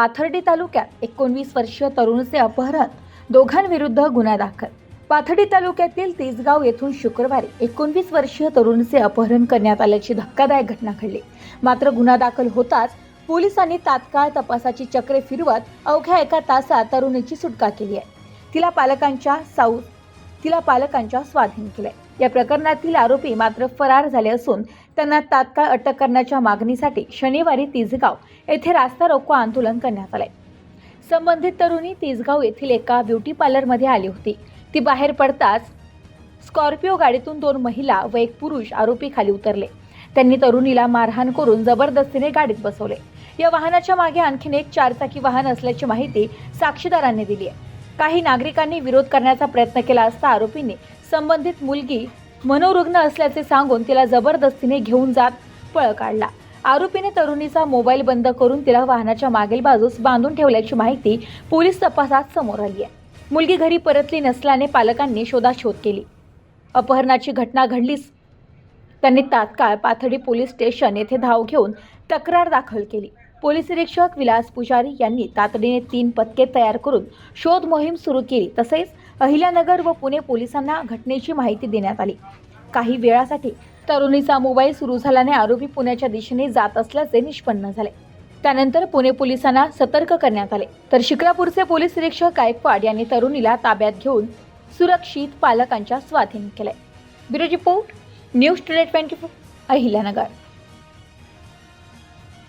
पाथर्डी तालुक्यात एकोणवीस वर्षीय तरुणचे अपहरण दोघांविरुद्ध गुन्हा दाखल. पाथर्डी तालुक्यातील तेजगाव येथून शुक्रवारी एकोणवीस वर्षीय तरुणीचे अपहरण करण्यात आल्याची धक्कादायक घटना घडली. मात्र गुन्हा दाखल होताच पोलिसांनी तात्काळ तपासाची चक्रे फिरवत अवघ्या एका तासात तरुणीची सुटका केली आहे. तिला पालकांच्या साऊ तिला पालकांच्या स्वाधीन केलंय. या प्रकरणातील आरोपी मात्र फरार झाले असून त्यांना तात्काळ अटक करण्याच्या मागणीसाठी शनिवारी तिजगाव येथे रास्ता रोको आंदोलन करण्यात आले संबंधित तरुणी तिजगाव येथील एका ब्युटी पार्लरमध्ये आली होती. ती बाहेर पडताच स्कॉर्पिओ गाडीतून दोन महिला व एक पुरुष आरोपी खाली उतरले. त्यांनी तरुणीला मारहाण करून जबरदस्तीने गाडीत बसवले. या वाहनाच्या मागे आणखीन एक चारचाकी वाहन असल्याची माहिती साक्षीदारांनी दिली आहे. काही नागरिकांनी विरोध करण्याचा प्रयत्न केला असता आरोपींनी संबंधित मुलगी मनोरुग्ण असल्याचे सांगून तिला जबरदस्तीने घेऊन जात पळ काढला. आरोपीने तरुणीचा मोबाईल बंद करून तिला वाहनाच्या मागील बाजूस बांधून ठेवल्याची माहिती पोलीस तपासात समोर आली आहे. मुलगी घरी परतली नसल्याने पालकांनी शोधाशोध केली. अपहरणाची घटना घडलीच. त्यांनी तात्काळ पाथडी पोलीस स्टेशन येथे धाव घेऊन तक्रार दाखल केली. पोलीस निरीक्षक विलास पुजारी यांनी तातडीने तीन पथके तयार करून शोध मोहीम सुरू केली. तसेच अहिल्यानगर व पुणे पोलिसांना घटनेची माहिती देण्यात आली. काही वेळासाठी तरुणीचा मोबाईल सुरू झाल्याने आरोपी पुण्याच्या दिशेने जात असल्याचे निष्पन्न झाले. त्यानंतर पुणे पोलिसांना सतर्क करण्यात आले. तर शिक्रापूरचे पोलीस निरीक्षक गायकवाड यांनी तरुणीला ताब्यात घेऊन सुरक्षित पालकांच्या स्वाधीन केले. Bureau report news today twenty four Ahilyanagar.